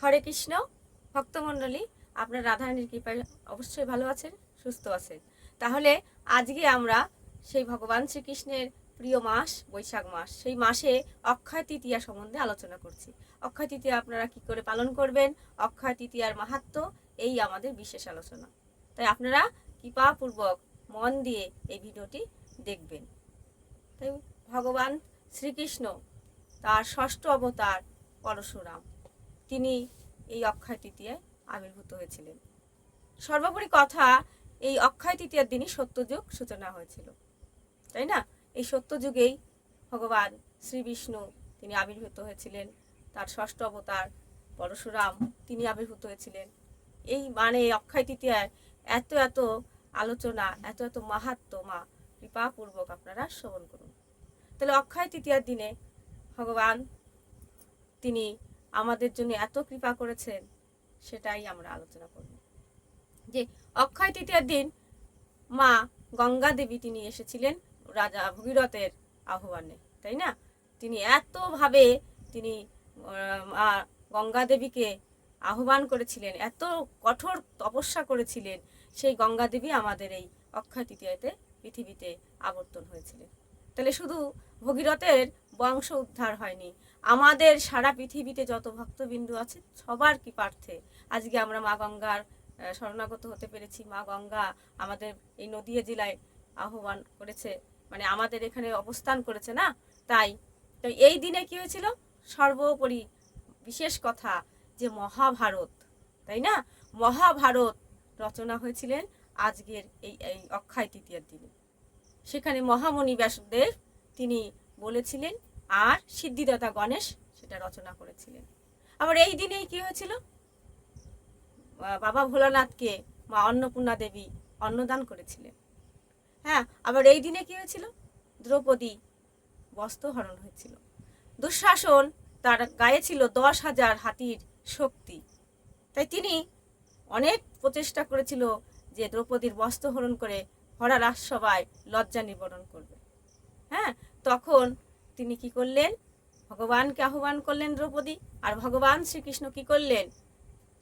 হরে কৃষ্ণ, ভক্তমণ্ডলী, আপনার রাধারানীর কৃপায় অবশ্যই ভালো আছেন, সুস্থ আছেন। তাহলে আজকে আমরা সেই ভগবান শ্রীকৃষ্ণের প্রিয় মাস, বৈশাখ মাস, সেই মাসে অক্ষয় তৃতীয়া সম্বন্ধে আলোচনা করছি। অক্ষয় তৃতীয়া আপনারা কি করে পালন করবেন? অক্ষয় তৃতীয়ার মাহাত্ম, এই আমাদের বিশেষ আলোচনা। তাই আপনারা কৃপাপূর্বক মন দিয়ে এই ভিডিওটি দেখবেন। তাই ভগবান শ্রীকৃষ্ণ, তার ষষ্ঠ অবতার পরশুরাম। তিনি এই অক্ষয় তৃতীয়ায় আবির্ভূত হয়েছিলেন। সর্বোপরি কথা, এই অক্ষয় তৃতীয়ার দিনই সত্যযুগ সূচনা হয়েছিল। তাই না? এই সত্যযুগেই ভগবান শ্রী বিষ্ণু তিনি আবির্ভূত হয়েছিলেন, তার ষষ্ঠ অবতার পরশুরাম তিনি আবির্ভূত হয়েছিলেন। এই মানে অক্ষয় তৃতীয়ায় এত এত আলোচনা, এত এত মাহাত্ম মা কৃপাপূর্বক আপনারা শ্রবণ করুন। তাহলে অক্ষয় তৃতীয়ার দিনে ভগবান তিনি আমাদের জন্য এত কৃপা করেছেন, সেটাই আমরা আলোচনা করব। যে অক্ষয় তৃতীয়ার দিন মা গঙ্গা দেবী তিনি এসেছিলেন রাজা ভগীরথের আহ্বানে, তাই না? তিনি এতভাবে তিনি মা গঙ্গা দেবীকে আহ্বান করেছিলেন, এত কঠোর তপস্যা করেছিলেন, সেই গঙ্গা দেবী আমাদের এই অক্ষয় তৃতীয়াতে পৃথিবীতে আবর্তন হয়েছিলেন। তাহলে শুধু ভগীরথের বংশ উদ্ধার হয়নি। আমাদের সারা পৃথিবীতে যত ভক্তবিন্দু আছে, সবার কি পার্থে? আজকে আমরা মা গঙ্গার শরণাগত হতে পেরেছি। মা গঙ্গা আমাদের এই নদীয়া জেলায় আহ্বান করেছে মানে আমাদের এখানে অবস্থান করেছে না? তাই তো এই দিনে কি হয়েছিল? সর্বোপরি বিশেষ কথা যে মহাভারত, তাই না? মহাভারত রচনা হয়েছিলেন আজকের এই এই অক্ষয় তৃতীয়ার দিনে। সেখানে মহামণি ব্যাসদেব তিনি বলেছিলেন, আর সিদ্ধিদাতা গণেশ সেটা রচনা করেছিলেন। আবার এই দিনেই কি হয়েছিল? বাবা ভোলানাথকে মা অন্নপূর্ণা দেবী অন্নদান করেছিলেন। হ্যাঁ আবার এই দিনে কি হয়েছিল? দ্রৌপদী বস্ত্রহরণ হয়েছিল। দুঃশাসন তার গায়ে ছিল দশ হাজার হাতির শক্তি। তাই তিনি অনেক প্রচেষ্টা করেছিল যে দ্রৌপদীর বস্ত্রহরণ করে হরা রাজসভায় লজ্জা নিবরণ করবে। হ্যাঁ তখন তিনি কি করলেন? ভগবানকে আহ্বান করলেন দ্রৌপদী, আর ভগবান শ্রীকৃষ্ণ কি করলেন?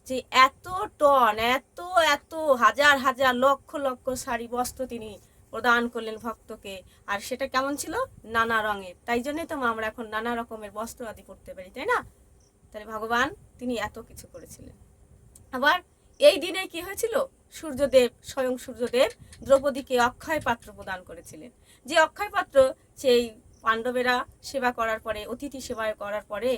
যে এত টন, এত এত, হাজার হাজার, লক্ষ লক্ষ শাড়ি বস্ত্র তিনি প্রদান করলেন ভক্তকে, আর সেটা কেমন ছিল? নানা রঙের। তাই জন্যই তো আমরা এখন নানা রকমের বস্ত্র আদি পরতে পারি, তাই না? তাহলে ভগবান তিনি এত কিছু করেছিলেন। আবার এই দিনে কি হয়েছিল? সূর্যদেব স্বয়ং সূর্যদেব দ্রৌপদীকে অক্ষয় পাত্র প্রদান করেছিলেন। যে অক্ষয় পাত্র, সেই পাণ্ডবেরা সেবা করার পরে, অতিথি সেবা করার পরে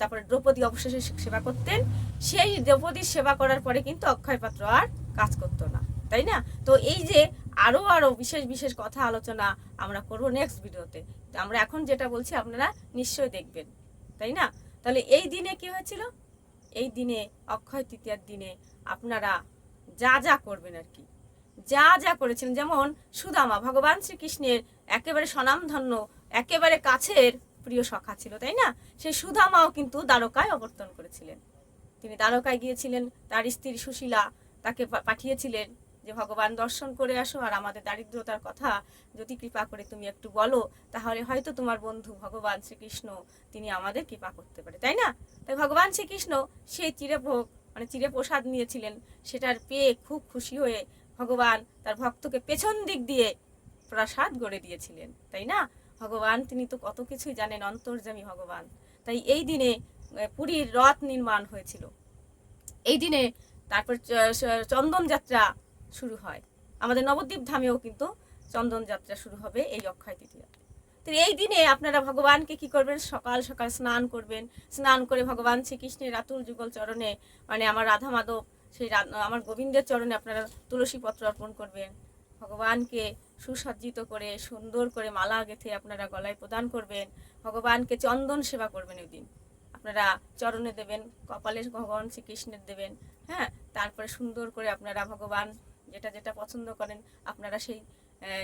তারপরে দ্রৌপদী অবশেষে সেবা করতেন। সেই দ্রৌপদীর সেবা করার পরে কিন্তু অক্ষয় পাত্র আর কাজ করতো না, তাই না? তো এই যে আরও আরও বিশেষ বিশেষ কথা আলোচনা আমরা করব নেক্সট ভিডিওতে আমরা এখন যেটা বলছি, আপনারা নিশ্চয়ই দেখবেন, তাই না? তাহলে এই দিনে কি হয়েছিল? এই দিনে, অক্ষয় তৃতীয়ার দিনে আপনারা যা যা করবেন আর কি। যা যা করেছেন, যেমন সুদামা, ভগবান শ্রীকৃষ্ণের একেবারে স্বনামধন্য, একেবারে কাছের প্রিয় সখা ছিল, তাই না? সেই সুদামাও কিন্তু দ্বারকায় অবর্তন করেছিলেন। তিনি দ্বারকায় গিয়েছিলেন, তার স্ত্রী সুশীলা তাকে পাঠিয়েছিলেন যে, ভগবান দর্শন করে আসো আর আমাদের দারিদ্রতার কথা যদি কৃপা করে তুমি একটু বলো, তাহলে হয়তো তোমার বন্ধু ভগবান শ্রীকৃষ্ণ, তিনি আমাদের কৃপা করতে পারে। তাই না? তাই ভগবান শ্রীকৃষ্ণ সেই চিরভোগ মানে চিরে প্রসাদ নিয়েছিলেন, সেটার পেয়ে খুব খুশি হয়ে ভগবান তার ভক্তকে পেছন দিক দিয়ে প্রসাদ গড়ে দিয়েছিলেন, তাই না? ভগবান, তিনি তো কত কিছুই জানেন, অন্তর্যামী ভগবান। তাই এই দিনে পুরীর রথ নির্মাণ হয়েছিল। এই দিনে তারপর চন্দন যাত্রা শুরু হয়। আমাদের নবদ্বীপ ধামেও কিন্তু চন্দন যাত্রা শুরু হবে এই অক্ষয় তৃতীয়া। তো এই দিনে আপনারা ভগবানকে কি করবেন? সকাল সকাল স্নান করবেন। স্নান করে ভগবান শ্রীকৃষ্ণের রাতুল যুগল চরণে মানে আমার রাধা মাধব, সেই আমার গোবিন্দের চরণে আপনারা তুলসী পত্র অর্পণ করবেন। ভগবানকে সুসজ্জিত করে, সুন্দর করে মালা গেঁথে আপনারা গলায় প্রদান করবেন। ভগবানকে চন্দন সেবা করবেন ওই দিন আপনারা চরণে দেবেন, কপালে ভগবান শ্রীকৃষ্ণের দেবেন হ্যাঁ? তারপরে সুন্দর করে আপনারা ভগবান যেটা যেটা পছন্দ করেন, আপনারা সেই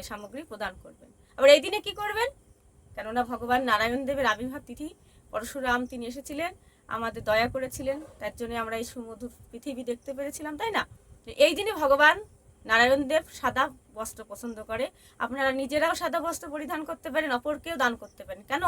সামগ্রী প্রদান করবেন। আবার এই দিনে কি করবেন? কেননা ভগবান নারায়ণ দেবের আবির্ভাব তিথি, পরশুরাম তিনি এসেছিলেন, আমাদের দয়া করেছিলেন, তার জন্য আমরা এই সুমধুর পৃথিবী দেখতে পেরেছিলাম, তাই না? এই দিনে ভগবান নারায়ণ দেব সাদা বস্ত্র পছন্দ করে। আপনারা নিজেরাও সাদা বস্ত্র পরিধান করতে পারেন, অপরকেও দান করতে পারেন। কেন?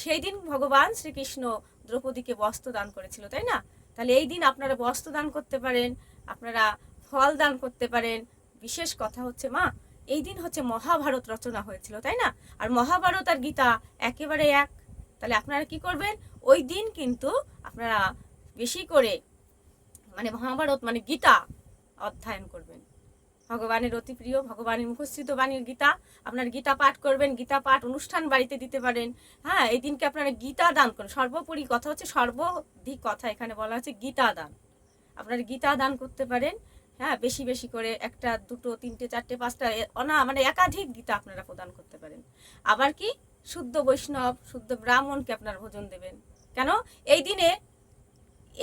সেই দিন ভগবান শ্রীকৃষ্ণ দ্রৌপদীকে বস্ত্র দান করেছিল, তাই না? তাহলে এই দিন আপনারা বস্ত্র দান করতে পারেন, আপনারা ফল দান করতে পারেন। বিশেষ কথা হচ্ছে, মা এই দিন হচ্ছে মহাভারত রচনা হয়েছিল, তাই না? আর মহাভারত আর গীতা একেবারে এক। তাহলে আপনারা কি করবেন? ওই দিন কিন্তু আপনারা বেশি করে মানে মহাভারত মানে গীতা অধ্যয়ন করবেন। ভগবানের অতি প্রিয়, ভগবানের মুখস্থিত বাণীর গীতা। আপনার গীতা পাঠ করবেন, গীতা পাঠ অনুষ্ঠান বাড়িতে দিতে পারেন। হ্যাঁ এই দিনকে আপনারা গীতা দান করেন। সর্বোপরি কথা হচ্ছে সর্বাধিক কথা এখানে বলা হচ্ছে গীতা দান। আপনারা গীতা দান করতে পারেন। হ্যাঁ বেশি বেশি করে একটা, দুটো, তিনটে, চারটে, পাঁচটা অনা মানে একাধিক গীতা আপনারা প্রদান করতে পারেন। আবার কি? শুদ্ধ বৈষ্ণব, শুদ্ধ ব্রাহ্মণকে আপনারা ভোজন দেবেন। কেন? এই দিনে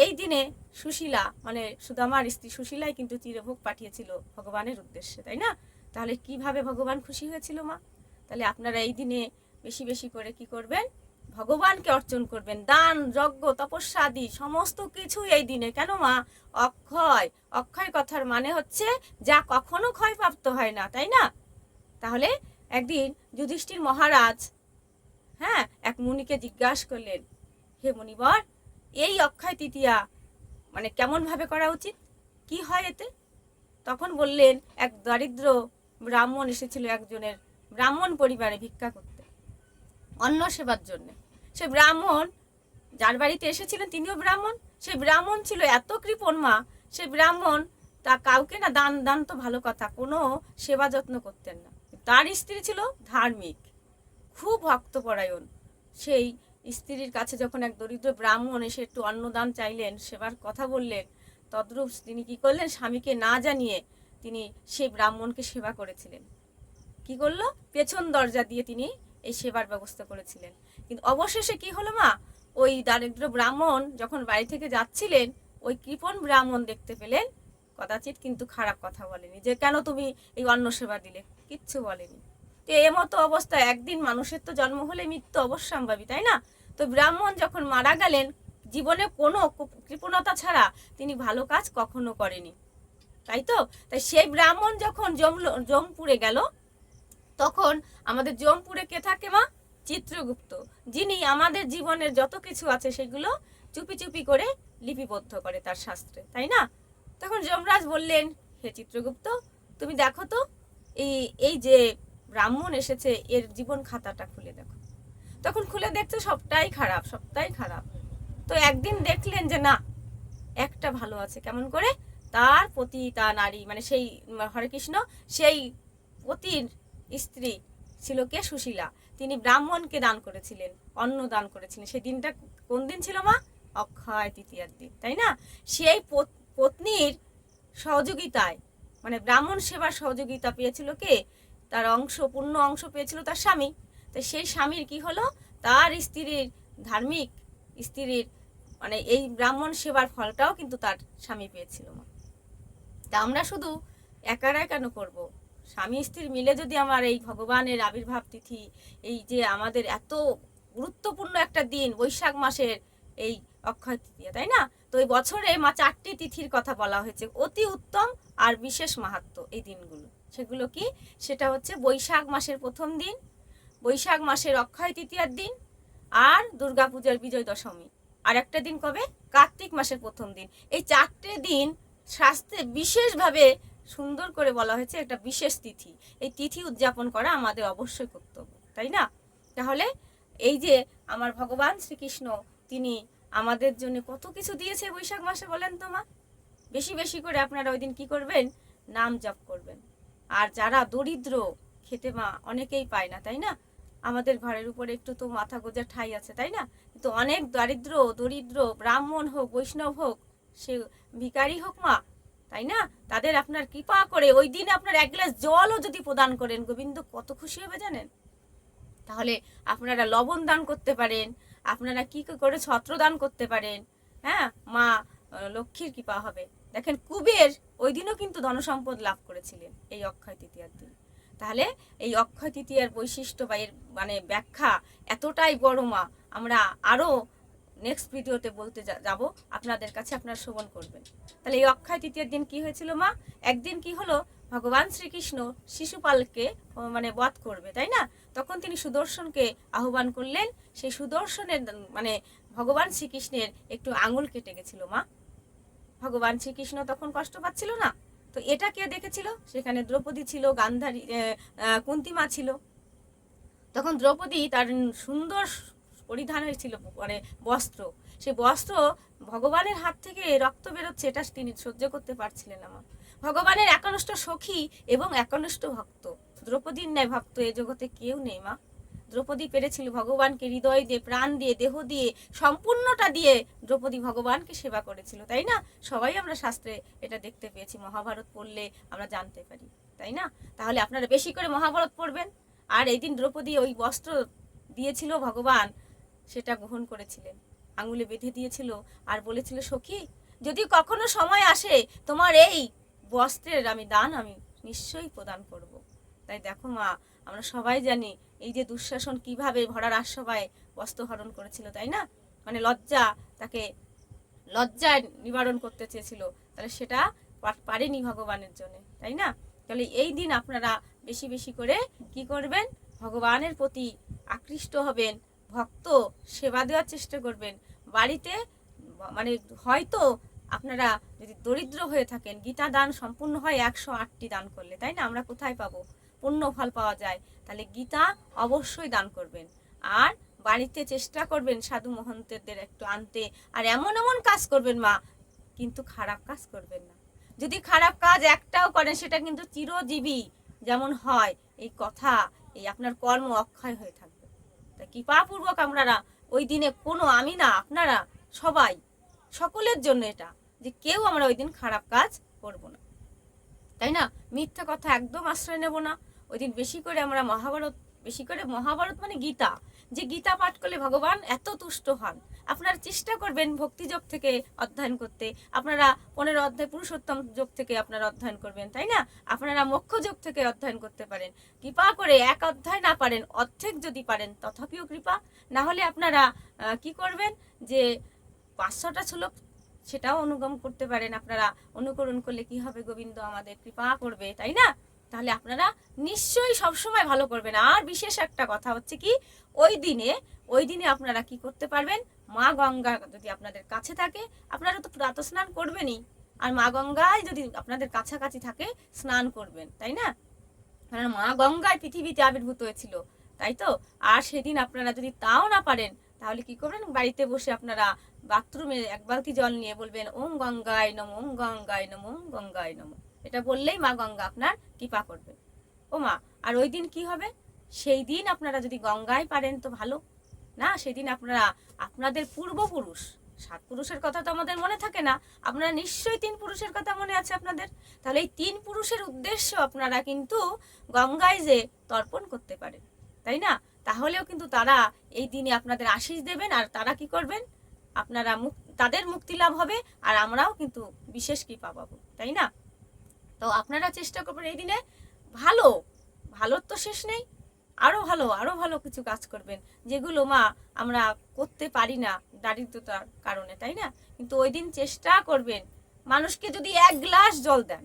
এই দিনে সুশীলা মানে আমার স্ত্রী সুশীলাই কিন্তু চিরভোগ পাঠিয়েছিল ভগবানের উদ্দেশ্যে, তাই না? তাহলে কীভাবে ভগবান খুশি হয়েছিল মা? তাহলে আপনারা এই দিনে বেশি বেশি করে কি করবেন? ভগবানকে অর্চন করবেন, দান, যজ্ঞ, তপস্যাদি, সমস্ত কিছু এই দিনে। কেন মা? অক্ষয় অক্ষয় কথার মানে হচ্ছে যা কখনো ক্ষয়প্রাপ্ত হয় না, তাই না? তাহলে একদিন যুধিষ্ঠির মহারাজ হ্যাঁ এক মুনিকে জিজ্ঞাসা করলেন, হে মুনিবর, এই অক্ষয় তৃতীয়া মানে কেমন ভাবে করা উচিত? কি হয় এতে? তখন বললেন, এক দরিদ্র ব্রাহ্মণ এসেছিল একজনের, ব্রাহ্মণ পরিবারে ভিক্ষা করতে। অন্ন সেবার জন্য। সে ব্রাহ্মণ, যার বাড়িতে এসেছিলেন তিনিও ব্রাহ্মণ, সে ব্রাহ্মণ ছিল এত কৃপণ মা, সে ব্রাহ্মণ তা কাউকে না দান দান তো ভালো কথা, কোনো সেবা যত্ন করতেন না। তার স্ত্রী ছিল ধার্মিক, খুব ভক্তপরায়ণ। সেই স্ত্রীর কাছে যখন এক দরিদ্র ব্রাহ্মণ এসে একটু অন্নদান চাইলেন, সেবার কথা বললেন, তদ্রূপ তিনি কি করলেন, স্বামীকে না জানিয়ে তিনি সেই ব্রাহ্মণকে সেবা করেছিলেন। কি করল? পেছন দরজা দিয়ে তিনি এই সেবার ব্যবস্থা করেছিলেন। কিন্তু অবশেষে কি হলো মা? ওই দারিদ্র ব্রাহ্মণ যখন বাড়ি থেকে যাচ্ছিলেন, ওই কৃপণ ব্রাহ্মণ দেখতে পেলেন। কদাচিৎ কিন্তু খারাপ কথা বলেনি যে, কেন তুমি এই অন্ন সেবা দিলে? কিচ্ছু বলেনি। তো এ মতো অবস্থায় একদিন মানুষের তো জন্ম হলে মৃত্যু অবশ্যম্ভাবী, তাই না? তো ব্রাহ্মণ যখন মারা গেলেন, জীবনে কোনো কৃপণতা ছাড়া তিনি ভালো কাজ কখনো করেনি। তাই তো? তাই সেই ব্রাহ্মণ যখন জমল, জমপুরে গেল তখন আমাদের জমপুরে কে থাকে মা? চিত্রগুপ্ত, যিনি আমাদের জীবনের যত কিছু আছে সেগুলো চুপি চুপি করে লিপিবদ্ধ করে তার শাস্ত্রে, তাই না? তখন যমরাজ বললেন, হে চিত্রগুপ্ত, তুমি দেখো তো, এই এই যে ব্রাহ্মণ এসেছে, এর জীবন খাতাটা খুলে দেখো। তখন খুলে দেখছে সবটাই খারাপ সবটাই খারাপ। তো একদিন দেখলেন যে না, একটা ভালো আছে কেমন করে? তার পতি, তা নারী মানে সেই হরে কৃষ্ণ সেই পতির স্ত্রী ছিল কে? সুশীলা। তিনি ব্রাহ্মণকে দান করেছিলেন, অন্ন দান করেছিলেন। সেই দিনটা কোন দিন ছিল মা? অক্ষয় তৃতীয়ার দিন, তাই না? সেই পত্নীর সহযোগিতায় মানে ব্রাহ্মণ সেবার সহযোগিতা পেয়েছিল কে? তার অংশ, পূর্ণ অংশ পেয়েছিল তার স্বামী। তো সেই স্বামীর কি হলো? তার স্ত্রীর ধার্মিক স্ত্রীর মানে এই ব্রাহ্মণ সেবার ফলটাও কিন্তু তার স্বামী পেয়েছিল মা। তা আমরা শুধু একারাই কেন করব? স্বামী স্ত্রী মিলে যদি আমার এই ভগবানের আবির্ভাব তিথি, এই যে আমাদের এত গুরুত্বপূর্ণ একটা দিন, বৈশাখ মাসের এই অক্ষয় তৃতীয়া, তাই না? তো এই বছরে মা চারটি তিথির কথা বলা হয়েছে, অতি উত্তম আর বিশেষ মাহাত্ম এই দিনগুলো। সেগুলো কি? সেটা হচ্ছে বৈশাখ মাসের প্রথম দিন, বৈশাখ মাসের অক্ষয় তৃতীয়ার দিন আর দুর্গাপূজার বিজয় দশমী। আর একটা দিন কবে? কার্তিক মাসের প্রথম দিন। এই চারটে দিন স্বাস্থ্যে বিশেষভাবে সুন্দর করে বলা হয়েছে একটা বিশেষ তিথি। এই তিথি উদযাপন করা আমাদের অবশ্যই কর্তব্য, তাই না? তাহলে এই যে আমার ভগবান শ্রীকৃষ্ণ, তিনি আমাদের জন্য কত কিছু দিয়েছে বৈশাখ মাসে বলেন তো মা? বেশি বেশি করে আপনারা ওই দিন কী করবেন? নাম জপ করবেন। আর যারা দরিদ্র, খেতে মা অনেকেই পায় না, তাই না? আমাদের ঘরের উপরে একটু তো মাথা গোজার ঠাই আছে, তাই না? কিন্তু অনেক দারিদ্র, দরিদ্র, ব্রাহ্মণ হোক, বৈষ্ণব হোক, সে ভিকারি হোক মা তাই না? তাদের আপনার কৃপা করে ওই দিন আপনার এক গ্লাস জলও যদি প্রদান করেন, গোবিন্দ কত খুশি হবে জানেন? তাহলে আপনারা লবণ দান করতে পারেন, আপনারা কি করে ছত্র দান করতে পারেন হ্যাঁ? মা লক্ষ্মীর কৃপা হবে। দেখেন, কুবের ওই দিনও কিন্তু ধনসম্পদ লাভ করেছিলেন এই অক্ষয় তৃতীয়ার দিন। তাহলে এই অক্ষয় তৃতীয়ার বৈশিষ্ট্য বা এর মানে ব্যাখ্যা এতটাই বড় মা, আমরা আরও নেক্সট ভিডিওতে বলতে যাব। আপনাদের কাছে আপনারা শ্রবণ করবেন। তাহলে এই অক্ষয় তৃতীয়ার দিন কি হয়েছিল মা? একদিন কি হলো? ভগবান শ্রীকৃষ্ণ শিশুপালকে মানে বধ করবে, তাই না? তখন তিনি সুদর্শনকে আহ্বান করলেন। সেই সুদর্শনের মানে ভগবান শ্রীকৃষ্ণের একটু আঙুল কেটে গেছিল মা। ভগবান শ্রীকৃষ্ণ তখন কষ্ট পাচ্ছিল না। তো এটা কে দেখেছিল? সেখানে দ্রৌপদী ছিল, গান্ধারী কুন্তিমা ছিল। তখন দ্রৌপদী তার সুন্দর পরিধান হয়েছিল মানে বস্ত্র। সেই বস্ত্র ভগবানের হাত থেকে রক্ত বেরোচ্ছে, এটা তিনি সহ্য করতে পারছিলেন মা ভগবানের একনিষ্ঠ সখী এবং একনিষ্ঠ ভক্ত। দ্রৌপদীর ন্যায় ভক্ত এ জগতে কেউ নেই, মা। দ্রৌপদী পেরেছিল ভগবানকে হৃদয় দিয়ে, প্রাণ দিয়ে, দেহ দিয়ে, সম্পূর্ণটা দিয়ে দ্রৌপদী ভগবানকে সেবা করেছিল, তাই না? সবাই আমরা শাস্ত্রে এটা দেখতে পেয়েছি, মহাভারত পড়লে আমরা জানতে পারি, তাই না? তাহলে আপনারা বেশি করে মহাভারত পড়বেন। আর এই দিন দ্রৌপদী ওই বস্ত্র দিয়েছিল ভগবান সেটা গ্রহণ করেছিলেন। আঙুলে বেঁধে দিয়েছিল আর বলেছিল, সখী, যদি কখনো সময় আসে তোমার এই বস্ত্রের আমি দান আমি নিশ্চয়ই প্রদান করব। তাই দেখো মা, আমরা সবাই জানি এই যে দুঃশাসন কীভাবে ভরার আশ্রবায় বস্ত্র হরণ করেছিল, তাই না? মানে লজ্জা তাকে লজ্জায় নিবারণ করতে চেয়েছিল। তাহলে সেটা পারেনি ভগবানের জন্য, তাই না? তাহলে এই দিন আপনারা বেশি বেশি করে কি করবেন? ভগবানের প্রতি আকৃষ্ট হবেন। ভক্ত সেবা দেওয়ার চেষ্টা করবেন। বাড়িতে মানে হয়তো আপনারা যদি দরিদ্র হয়ে থাকেন, গীতা দান সম্পূর্ণ হয় একশো আটটি দান করলে, তাই না? আমরা কোথায় পাবো? পুণ্য ফল পাওয়া যায়। তাহলে গীতা অবশ্যই দান করবেন। আর বাড়িতে চেষ্টা করবেন সাধু মহন্তদের একটু আনতে। আর এমন এমন কাজ করবেন মা, কিন্তু খারাপ কাজ করবেন না। যদি খারাপ কাজ একটাও করেন, সেটা কিন্তু চিরজীবী যেমন হয় এই কথা, এই আপনার কর্ম অক্ষয় হয়ে থাকবে। তাই কৃপাপূর্বক আপনারা ওই দিনে কোনো আমি না, আপনারা সবাই সকলের জন্য এটা, যে কেউ আমরা ওই দিন খারাপ কাজ করব না। তাই না? মিথ্যা কথা একদম আশ্রয় নেব না। ওই দিন বেশি করে আমরা মহাভারত, বেশি করে মহাভারত মানে গীতা, যে গীতা পাঠ করলে ভগবান এত তুষ্ট হন আপনারা চেষ্টা করবেন ভক্তিযোগ থেকে অধ্যয়ন করতে। আপনারা পনেরো অধ্যায় পুরুষোত্তম যোগ থেকে আপনারা অধ্যয়ন করবেন, তাই না? আপনারা মোক্ষ যোগ থেকে অধ্যয়ন করতে পারেন। কৃপা করে এক অধ্যায় না পারেন, অর্ধেক যদি পারেন, তথাপিও কৃপা। না হলে আপনারা কি করবেন যে পাঁচশোটা শ্লোক সেটাও অনুগম করতে পারেন। আপনারা অনুকরণ করলে কি হবে গোবিন্দ? আমাদের কৃপা করবে, তাই না? তাহলে আপনারা নিশ্চয়ই সবসময় ভালো করবেন। আর বিশেষ একটা কথা হচ্ছে কি, ওই দিনে ওই দিনে আপনারা কি করতে পারবেন? মা গঙ্গা যদি আপনাদের কাছে থাকে, আপনারা তো প্রাত স্নান করবেনই। আর মা গঙ্গায় যদি আপনাদের কাছাকাছি থাকে, স্নান করবেন, তাই না? কারণ মা গঙ্গায় পৃথিবীতে আবির্ভূত হয়েছিল, তাই তো? আর সেদিন আপনারা যদি তাও না পারেন, তাহলে কি করবেন? বাড়িতে বসে আপনারা বাথরুমে এক বালতি জল নিয়ে বলবেন, ওম গঙ্গায় নম, ওম গঙ্গায় নম, ওম গঙ্গায় নম। এটা বললেই মা গঙ্গা আপনার কৃপা করবে। ও মা, আর ওই দিন কি হবে? সেই দিন আপনারা যদি গঙ্গায় পারেন তো ভালো। না, সেদিন আপনারা, আপনাদের পূর্বপুরুষ, সাত পুরুষের কথা তো আমাদের মনে থাকে না, আপনারা নিশ্চয়ই তিন পুরুষের কথা মনে আছে আপনাদের। তাহলে এই তিন পুরুষের উদ্দেশ্য আপনারা কিন্তু গঙ্গায় যে তর্পণ করতে পারেন, তাই না? তাহলেও কিন্তু তারা এই দিনে আপনাদের আশিস দেবেন, আর তারা কি করবেন? আপনারা মুক, তাদের মুক্তি লাভ হবে, আর আমরাও কিন্তু বিশেষ কৃপা পাবো, তাই না? তো আপনারা চেষ্টা করবেন এই দিনে, ভালো, ভালোর তো শেষ নেই আরও ভালো আরও ভালো কিছু কাজ করবেন, যেগুলো মা আমরা করতে পারি না দারিদ্রতার কারণে, তাই না? কিন্তু ওই দিন চেষ্টা করবেন, মানুষকে যদি এক গ্লাস জল দেন,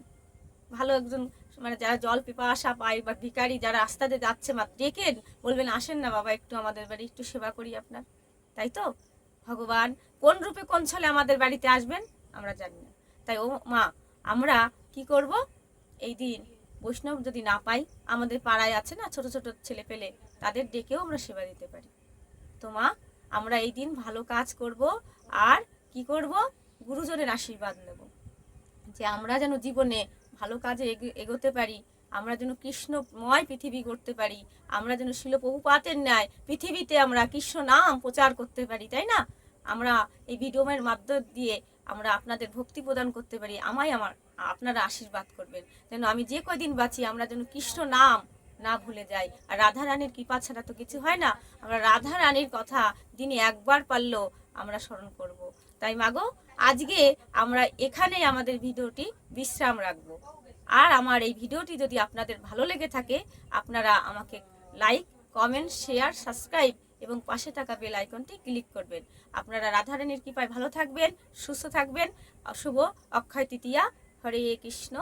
ভালো একজন মানে যারা জল পিপাসা পায় বা ভিখারি যারা রাস্তাতে যাচ্ছে, মা ডেকে বলবেন, আসেন না বাবা, একটু আমাদের বাড়ি একটু সেবা করি আপনার। তাই তো? ভগবান কোন রূপে কোন ছলে আমাদের বাড়িতে আসবেন, আমরা জানি না। তাই ও মা, আমরা কি করব? এই দিন বৈষ্ণব যদি না পাই, আমাদের পাড়ায় আছে না ছোট ছোট ছেলে পেলে তাদের ডেকেও আমরা সেবা দিতে পারি। তো মা, আমরা এই দিন ভালো কাজ করব আর কি করব? গুরুজনের আশীর্বাদ নেব। যে আমরা যেন জীবনে ভালো কাজে এগো- এগোতে পারি, আমরা যেন কৃষ্ণময় পৃথিবী করতে পারি, আমরা যেন শিল ন্যায় পৃথিবীতে আমরা কৃষ্ণ নাম প্রচার করতে পারি, তাই না? আমরা এই ভিডিওমের মাধ্যম দিয়ে আমরা আপনাদের ভক্তি প্রদান করতে পারি, আমায় আমার আপনারা আশীর্বাদ করবেন। যেন আমি যে কয়দিন বাঁচি, আমরা যেন কৃষ্ণ নাম না ভুলে যাই। আর রাধা রানীর কৃপা ছাড়া তো কিছু হয় না। আমরা রাধা রানীর কথা দিনে একবার পারলেও আমরা স্মরণ করব। তাই মাগো আজকে আমরা এখানেই আমাদের ভিডিওটি বিশ্রাম রাখব। আর আমার এই ভিডিওটি যদি আপনাদের ভালো লেগে থাকে, আপনারা আমাকে লাইক, কমেন্ট, শেয়ার, সাবস্ক্রাইব এবং পাশে থাকা বেল আইকনটি ক্লিক করবেন। আপনারা রাধারানীর কৃপায় ভালো থাকবেন, সুস্থ থাকবেন। শুভ অক্ষয় তৃতীয়া। হরে কৃষ্ণ।